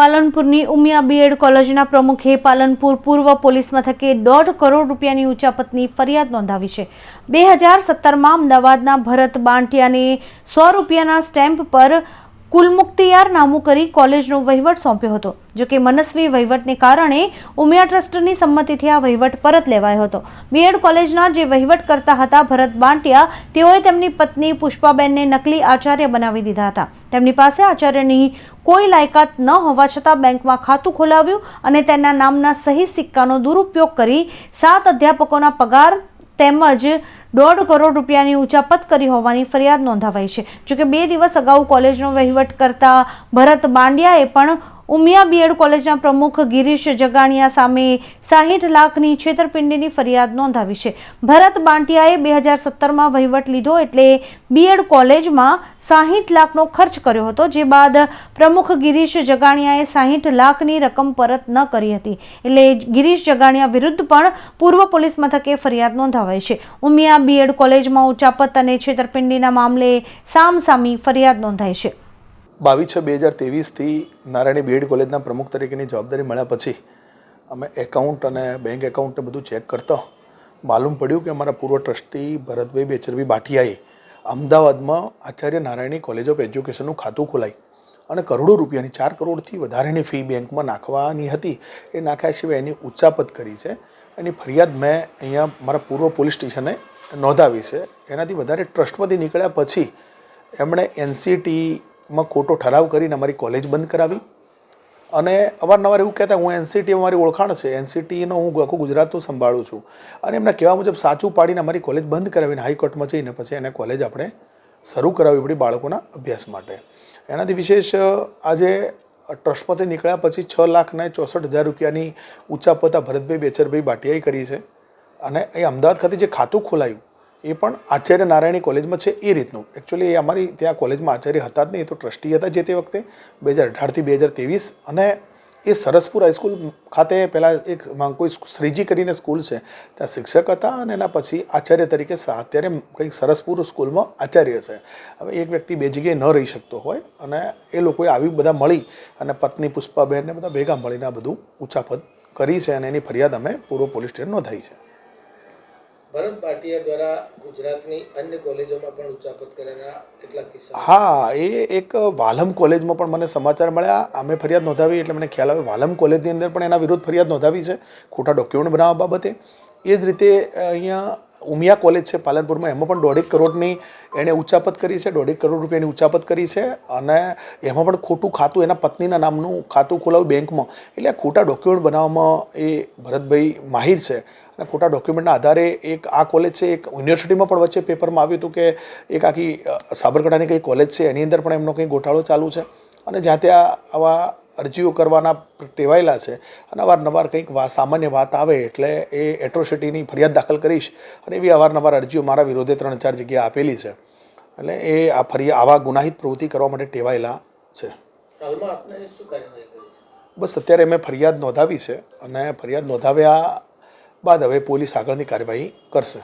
પાલનપુરની Umiya B Ed કોલેજના પ્રમુખે પાલનપુર પૂર્વ પોલીસ મથકે દોઢ કરોડ રૂપિયાની ઉચાપતની ફરિયાદ નોંધાવી છે. બે હજાર સત્તરમાં અમદાવાદના ભરત બાંટિયાને સો રૂપિયાના સ્ટેમ્પ પર કુલમુખ્તિયાર નામું કરી કોલેજનો વહીવટ સોંપ્યો હતો જોકે મનસ્વી વહીવટને કારણે ઉમિયા ટ્રસ્ટની સંમતિથી આ વહીવટ પરત લેવાયો હતો. બીએડ કોલેજના જે વહીવટ કરતા હતા ભરત બાંટિયા, તેઓએ તેમની પત્ની પુષ્પાબેનને નકલી આચાર્ય બનાવી દીધા હતા. તેમની પાસે આચાર્યની કોઈ લાયકાત ન હોવા છતાં બેંકમાં ખાતું ખોલાવ્યું અને તેના નામના સહી સિક્કાનો દુરુપયોગ કરી સાત અધ્યાપકોના પગાર તેમજ દોઢ કરોડ રૂપિયાની ઉચાપત કરી હોવાની ફરિયાદ નોંધાવાઈ છે. જોકે બે દિવસ અગાઉ કોલેજનો વહીવટ કરતા ભરત બાંડિયાએ પણ ઉમિયા બીએડ કોલેજના પ્રમુખ ગિરીશ જગાણિયા સામે સાહીઠ લાખની છેતરપિંડીની ફરિયાદ નોંધાવી છે. ભરત બાંટિયાએ બે હજાર સત્તરમાં વહીવટ લીધો એટલે બીએડ કોલેજમાં સાહીઠ લાખનો ખર્ચ કર્યો હતો, જે બાદ પ્રમુખ ગિરીશ જગાણિયાએ સાહીઠ લાખની રકમ પરત ન કરી હતી. એટલે ગિરીશ જગાણિયા વિરુદ્ધ પણ પૂર્વ પોલીસ મથકે ફરિયાદ નોંધાવાઈ છે. ઉમિયા બીએડ કોલેજમાં ઉચાપત અને છેતરપિંડીના મામલે સામસામી ફરિયાદ નોંધાઈ છે. બાવીસ છ બે હજાર ત્રેવીસથી નારાયણી બીએડ કોલેજના પ્રમુખ તરીકેની જવાબદારી મળ્યા પછી અમે એકાઉન્ટ અને બેંક એકાઉન્ટને બધું ચેક કરતા માલુમ પડ્યું કે અમારા પૂર્વ ટ્રસ્ટી ભરતભાઈ બેચરભાઈ બાટિયાએ અમદાવાદમાં આચાર્ય નારાયણી કોલેજ ઓફ એજ્યુકેશનનું ખાતું ખોલાઈ અને કરોડો રૂપિયાની ચાર કરોડથી વધારેની ફી બેંકમાં નાખવાની હતી. એ નાખ્યા સિવાય એની ઉચ્ચાપત કરી છે. એની ફરિયાદ મેં અહીંયા મારા પૂર્વ પોલીસ સ્ટેશને નોંધાવી છે. એનાથી વધારે ટ્રસ્ટમાંથી નીકળ્યા પછી એમણે એનસીટીમાં ખોટો ઠરાવ કરીને અમારી કોલેજ બંધ કરાવી. અને અવારનવાર એવું કહેતા, હું એનસીટી મારી ઓળખાણ છે. એનસીટીનો હું આખું ગુજરાતનું સંભાળું છું. અને એમના કહેવા મુજબ સાચું પાડીને અમારી કોલેજ બંધ કરાવીને હાઈકોર્ટમાં જઈને પછી એને કોલેજ આપણે શરૂ કરાવી પડી બાળકોના અભ્યાસ માટે. એનાથી વિશેષ, આજે ટ્રસ્ટમાંથી નીકળ્યા પછી છ લાખને ચોસઠ હજાર રૂપિયાની ઉચ્ચાપતા ભરતભાઈ બેચરભાઈ બાટિયાએ કરી છે. અને એ અમદાવાદ ખાતે જે ખાતું ખોલાયું એ પણ આચાર્ય નારાયણી કોલેજમાં છે એ રીતનું. એકચ્યુઅલી એ અમારી ત્યાં કોલેજમાં આચાર્ય હતા જ નહીં, એ તો ટ્રસ્ટી હતા જે તે વખતે, બે હજાર અઢારથી બે હજાર ત્રેવીસ. અને એ સરસપુર હાઈસ્કૂલ ખાતે પહેલાં એક કોઈ શ્રીજી કરીને સ્કૂલ છે, ત્યાં શિક્ષક હતા અને એના પછી આચાર્ય તરીકે અત્યારે કંઈક સરસપુર સ્કૂલમાં આચાર્ય છે. હવે એક વ્યક્તિ બે જગ્યાએ ન રહી શકતો હોય અને એ લોકોએ આવી બધા મળી અને પત્ની પુષ્પાબેનને બધા ભેગા મળીને આ બધું ઉચાપત કરી છે અને એની ફરિયાદ અમે પૂર્વ પોલીસ સ્ટેશન નોંધાઈ છે. ભરત ભાટિયા દ્વારા ગુજરાતની અન્ય કોલેજોમાં પણ ઉચ્ચાપત કરેલા કેટલાક કિસ્સા હા, એ એક વાલમ કોલેજમાં પણ મને સમાચાર મળ્યા. અમે ફરિયાદ નોંધાવી એટલે મને ખ્યાલ આવે વાલમ કોલેજની અંદર પણ એના વિરુદ્ધ ફરિયાદ નોંધાવી છે, ખોટા ડોક્યુમેન્ટ બનાવવા બાબતે. એ જ રીતે અહીંયા ઉમિયા કોલેજ છે, પાલનપુરમાં. એમાં પણ દોઢેક કરોડની એણે ઉચ્ચાપત કરી છે, દોઢેક કરોડ રૂપિયાની ઉચ્ચાપત કરી છે અને એમાં પણ ખોટું ખાતું, એના પત્નીના નામનું ખાતું ખોલાવ્યું બેંકમાં. એટલે આ ખોટા ડોક્યુમેન્ટ બનાવવામાં એ ભરતભાઈ માહિર છે. અને ખોટા ડોક્યુમેન્ટના આધારે એક આ કોલેજ છે એક યુનિવર્સિટીમાં પણ વચ્ચે પેપરમાં આવ્યું હતું કે એક આખી સાબરકાંઠાની કંઈ કોલેજ છે એની અંદર પણ એમનો કંઈ ગોટાળો ચાલુ છે. અને જ્યાં ત્યાં આવા અરજીઓ કરવાના ટેવાયેલા છે અને અવારનવાર કંઈક વા સામાન્ય વાત આવે એટલે એ એટ્રોસિટીની ફરિયાદ દાખલ કરીશ અને એવી અવારનવાર અરજીઓ મારા વિરોધે ત્રણ ચાર જગ્યાએ આપેલી છે. એટલે એ આ ફરિયા આવા ગુનાહિત પ્રવૃત્તિ કરવા માટે ટેવાયેલા છે? બસ અત્યારે મેં ફરિયાદ નોંધાવી છે અને ફરિયાદ નોંધાવ્યા બાદ હવે પોલીસ આગળની કાર્યવાહી કરશે.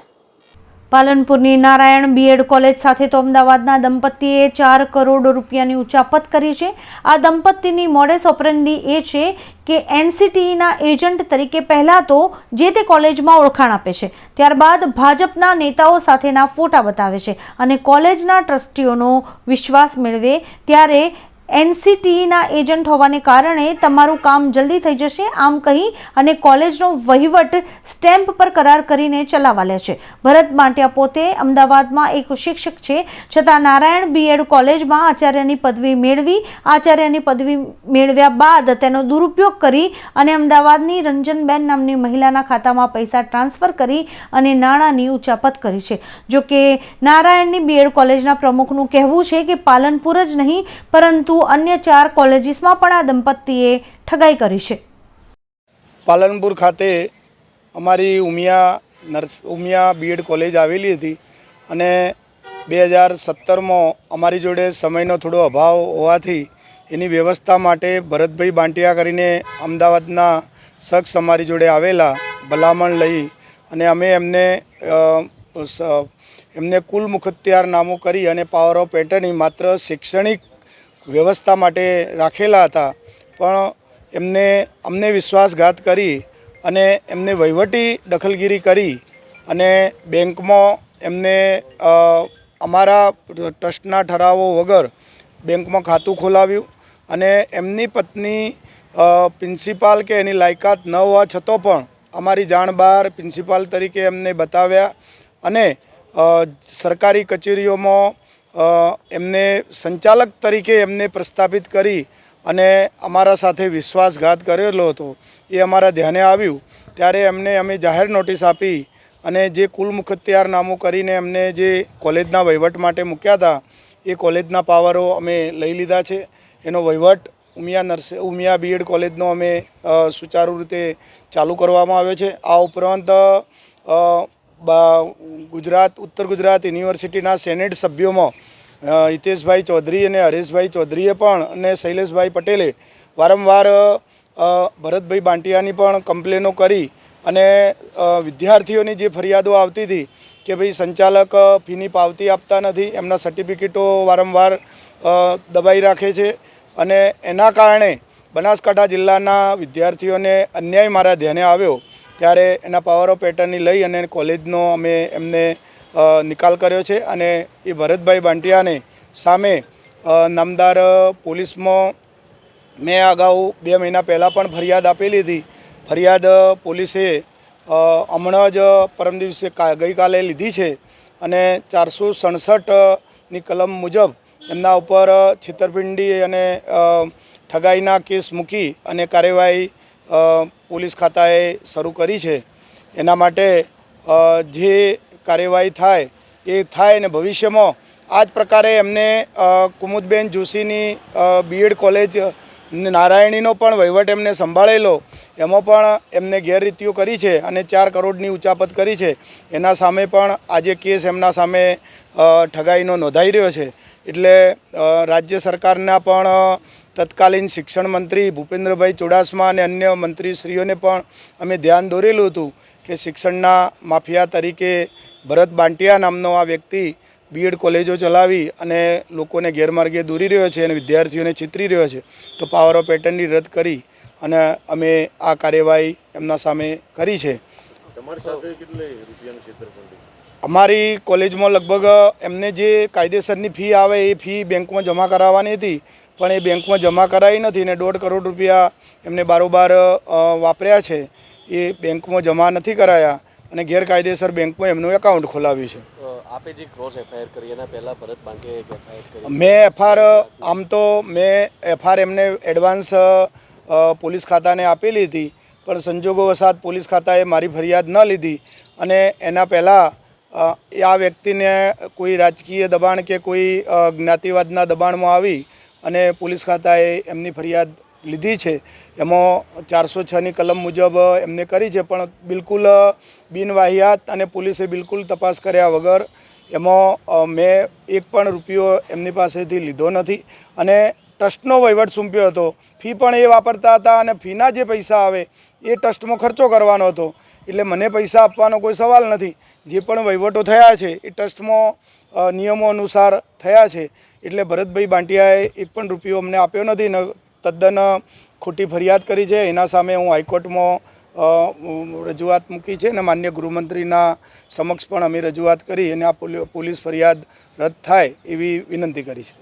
પાલનપુરની નારાયણ બીએડ કોલેજ સાથે તો અમદાવાદના દંપતીએ ચાર કરોડ રૂપિયાની ઉચાપત કરી છે. આ દંપતીની મોડેસ ઓપરેન્ડી એ છે કે એનસીટીના એજન્ટ તરીકે પહેલાં તો જે તે કોલેજમાં ઓળખાણ આપે છે, ત્યારબાદ ભાજપના નેતાઓ સાથેના ફોટા બતાવે છે અને કોલેજના ટ્રસ્ટીઓનો વિશ્વાસ મેળવે ત્યારે એનસીટીના એજન્ટ હોવાને કારણે તમારું કામ જલ્દી થઈ જશે. આમ કહી અને કોલેજનો વહીવટ સ્ટેમ્પ પર કરાર કરીને ચલાવવા લે છે. ભરત માંટિયા પોતે અમદાવાદમાં એક શિક્ષક છે. છતાં નારાયણ બીએડ કોલેજમાં આચાર્યની પદવી મેળવી, આચાર્યની પદવી મેળવ્યા બાદ તેનો દુરુપયોગ કરી અને અમદાવાદની રંજનબેન નામની મહિલાના ખાતામાં પૈસા ટ્રાન્સફર કરી અને નાણાંની ઉચાપત કરી છે. જો કે નારાયણની બીએડ કોલેજના પ્રમુખનું કહેવું છે કે પાલનપુર જ નહીં, પરંતુ અન્ય ચાર કોલેજીસમાં પણ આ દંપતીએ ઠગાઈ કરી છે. પાલનપુર ખાતે અમારી Umiya nurse, Umiya BEd college આવેલી હતી અને બે હજાર સત્તરમાં અમારી જોડે સમયનો થોડો અભાવ હોવાથી એની વ્યવસ્થા માટે ભરતભાઈ બાંટિયા કરીને અમદાવાદના શખ્સ અમારી જોડે આવેલા, ભલામણ લઈ અને અમે એમને એમને કુલ મુખત્યાર નામું કરી અને પાવર ઓફ એટર્ની માત્ર શૈક્ષણિક વ્યવસ્થા માટે રાખેલા હતા. પણ એમને, અમને વિશ્વાસઘાત કરી અને એમને વહીવટી દખલગીરી કરી અને બેંકમાં એમને અમારા ટ્રસ્ટના ઠરાવો વગર બેંકમાં ખાતું ખોલાવ્યું અને એમની પત્ની પ્રિન્સિપાલ કે એની લાયકાત ન હોવા છતાં પણ અમારી જાણ બહાર પ્રિન્સિપાલ તરીકે એમને બતાવ્યા અને સરકારી કચેરીઓમાં એમને સંચાલક તરીકે એમને પ્રસ્થાપિત કરી અને અમારા સાથે વિશ્વાસઘાત કરેલો હતો. એ અમારા ધ્યાને આવ્યું. ત્યારે એમને અમે જાહેર નોટિસ આપી અને જે કુલ મુખત્યારનામું કરીને એમને જે કોલેજના વહીવટ માટે મૂક્યા હતા, એ કોલેજના પાવરો અમે લઈ લીધા છે. એનો વહીવટ ઉમિયા નર્સ, ઉમિયા બીએડ કોલેજનો અમે સુચારુ રીતે ચાલુ કરવામાં આવ્યો છે. આ ઉપરાંત ગુજરાત, ઉત્તર ગુજરાત યુનિવર્સિટીના સેનેટ સભ્યોમાં હિતેશભાઈ ચૌધરી અને હરેશભાઈ ચૌધરીએ પણ અને શૈલેષભાઈ પટેલે વારંવાર ભરતભાઈ બાંટિયાની પણ કમ્પ્લેનો કરી અને વિદ્યાર્થીઓની જે ફરિયાદો આવતી હતી કે ભાઈ સંચાલક ફીની પાવતી આપતા નથી, એમના સર્ટિફિકેટો વારંવાર દબાઈ રાખે છે અને એના કારણે બનાસકાંઠા જિલ્લાના વિદ્યાર્થીઓને અન્યાય મારા ધ્યાને આવ્યો ત્યારે એના પાવર ઓફ પેટર્નની લઈ અને કોલેજનો અમે એમને નિકાલ કર્યો છે અને એ ભરતભાઈ બાંટિયાને સામે નામદાર પોલીસમાં મેં અગાઉ બે મહિના પહેલાં પણ ફરિયાદ આપેલી હતી. ફરિયાદ પોલીસે હમણાં જ પરમ દિવસે ગઈકાલે લીધી છે અને ચારસો સડસઠની કલમ મુજબ એમના ઉપર છેતરપિંડી અને ઠગાઈના કેસ મૂકી અને કાર્યવાહી પોલીસ ખાતાએ શરૂ કરી છે. એના માટે જે કાર્યવાહી થાય એ થાય અને ભવિષ્યમાં આ જ પ્રકારે એમને કુમુદબેન જોશીની બીએડ કોલેજ નારાયણીનો પણ વહીવટ એમને સંભાળેલો, એમાં પણ એમને ગેરરીતિઓ કરી છે અને ચાર કરોડની ઉચાપત કરી છે. એના સામે પણ આજે કેસ એમના સામે ઠગાઈનો નોંધાઈ રહ્યો છે. એટલે રાજ્ય સરકારના પણ તત્કાલીન શિક્ષણ મંત્રી ભૂપેન્દ્રભાઈ ચુડાસમા અને અન્ય મંત્રીશ્રીઓને પણ અમે ધ્યાન દોરેલું હતું કે શિક્ષણના માફિયા તરીકે ભરત બાંટિયા નામનો આ વ્યક્તિ બીએડ કોલેજો ચલાવી અને લોકોને ગેરમાર્ગે દોરી રહ્યો છે અને વિદ્યાર્થીઓને ચિતરી રહ્યો છે તો પાવર ઓફ પેટર્નની રદ કરી અને અમે આ કાર્યવાહી એમના સામે કરી છે. અમારી કોલેજમાં લગભગ એમને જે કાયદેસરની ફી આવે એ ફી બેંકમાં જમા કરાવવાની હતી પણ એ બેંકમાં જમા કરાવી નથી ને દોઢ કરોડ રૂપિયા એમને બારોબાર વાપર્યા છે એ બેંકમાં જમા નથી કરાયા અને ગેરકાયદેસર બેંકમાં એમનું એકાઉન્ટ ખોલાવ્યું છે. આપે જે ક્રોસ એફઆઈઆર કરી એના પહેલાં ભરત એફઆઈઆર કરી મેં એફઆર આમ તો મેં એફઆર એમને એડવાન્સ પોલીસ ખાતાને આપેલી હતી પણ સંજોગો વસાત પોલીસ ખાતાએ મારી ફરિયાદ ન લીધી અને એના પહેલાં આ વ્યક્તિને કોઈ રાજકીય દબાણ કે કોઈ જ્ઞાતિવાદના દબાણમાં આવી અને પોલીસ ખાતાએ એમની ફરિયાદ લીધી છે. એમાં ચારસો છની કલમ મુજબ એમને કરી છે, પણ બિલકુલ બિનવાહિયાત અને પોલીસે બિલકુલ તપાસ કર્યા વગર એમાં મેં એક પણ રૂપિયો એમની પાસેથી લીધો નથી. અને ટ્રસ્ટનો વહીવટ સોંપ્યો હતો. ફી પણ એ વાપરતા હતા અને ફીના જે પૈસા આવે એ ટ્રસ્ટમાં ખર્ચો કરવાનો હતો. એટલે મને પૈસા આપવાનો કોઈ સવાલ નથી. જે પણ વહીવટો થયા છે એ ટ્રસ્ટમાં નિયમો અનુસાર થયા છે. એટલે ભરતભાઈ બાંટિયાએ એક પણ રૂપિયો અમને આપ્યો નથી. ને, તદ્દન ખોટી ફરિયાદ કરી છે. એના સામે હું હાઈકોર્ટમાં રજૂઆત મૂકી છે અને માન્ય ગૃહમંત્રીના સમક્ષ પણ અમે રજૂઆત કરી અને આ પોલી- પોલીસ ફરિયાદ રદ થાય એવી વિનંતી કરી છે.